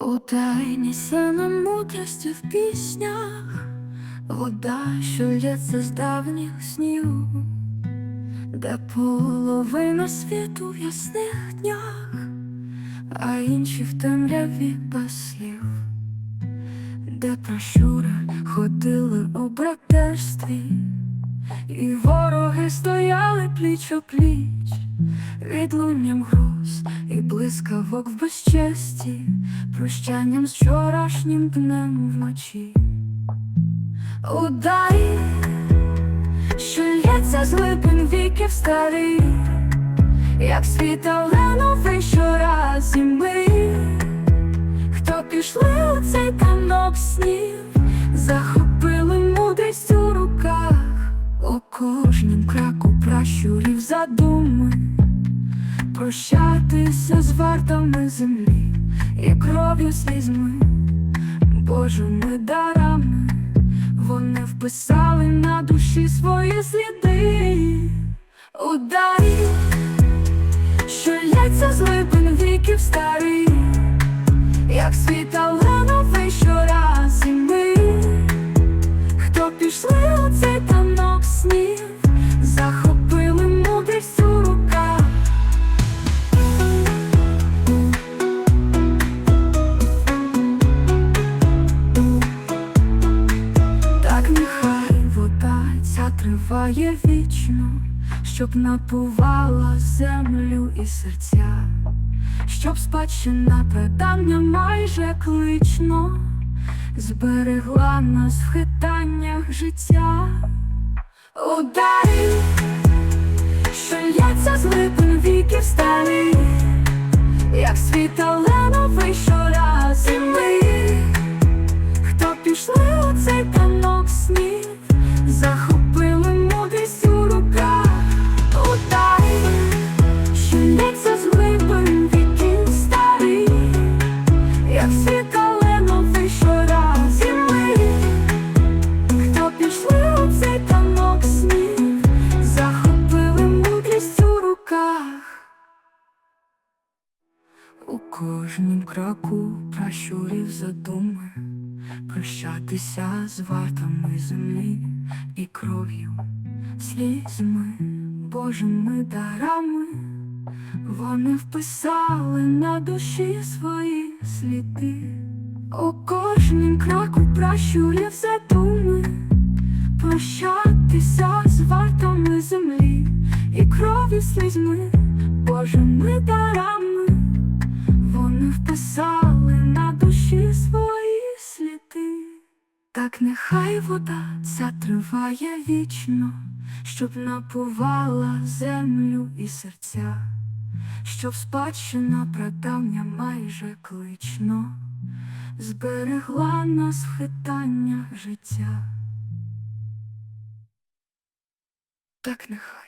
У тайні сина мудрості в піснях, вода, що лється з давніх снів, де половина світу в ясних днях, а інші в темряві без слів, де прощури ходили у братерстві, і вороги стояли пліч о пліч, відлунням гроз і блискавок в безчесті, прощанням з вчорашнім днем вночі. Удай, що лється з глибин віків старих, як світове новий щораз і ми, хто пішли у цей танок снів, прощатися з вартами землі і кров'ю слізьми, Божими дарами. Вони вписали на душі свої сліди Ударі, що лється з глибин віків старих, як світ, триває вічно, щоб напувала землю і серця, щоб спадщина предання майже клично зберегла нас в хитаннях життя. ударів, що лється з У кожнім кроку пращурів задуми. Прощатися з вартами землі і кров'ю, слізьми, Божими дарами, вони вписали на душі свої сліди, у кожнім кроку пращурів задуми, прощатися з вартами землі і кров'ю слізьми, Божими дарами. Вони вписали на душі свої сліди. Так нехай вода ця триває вічно, щоб напувала землю і серця, щоб спадщина прадавня майже клично зберегла нас в хитаннях життя. Так нехай.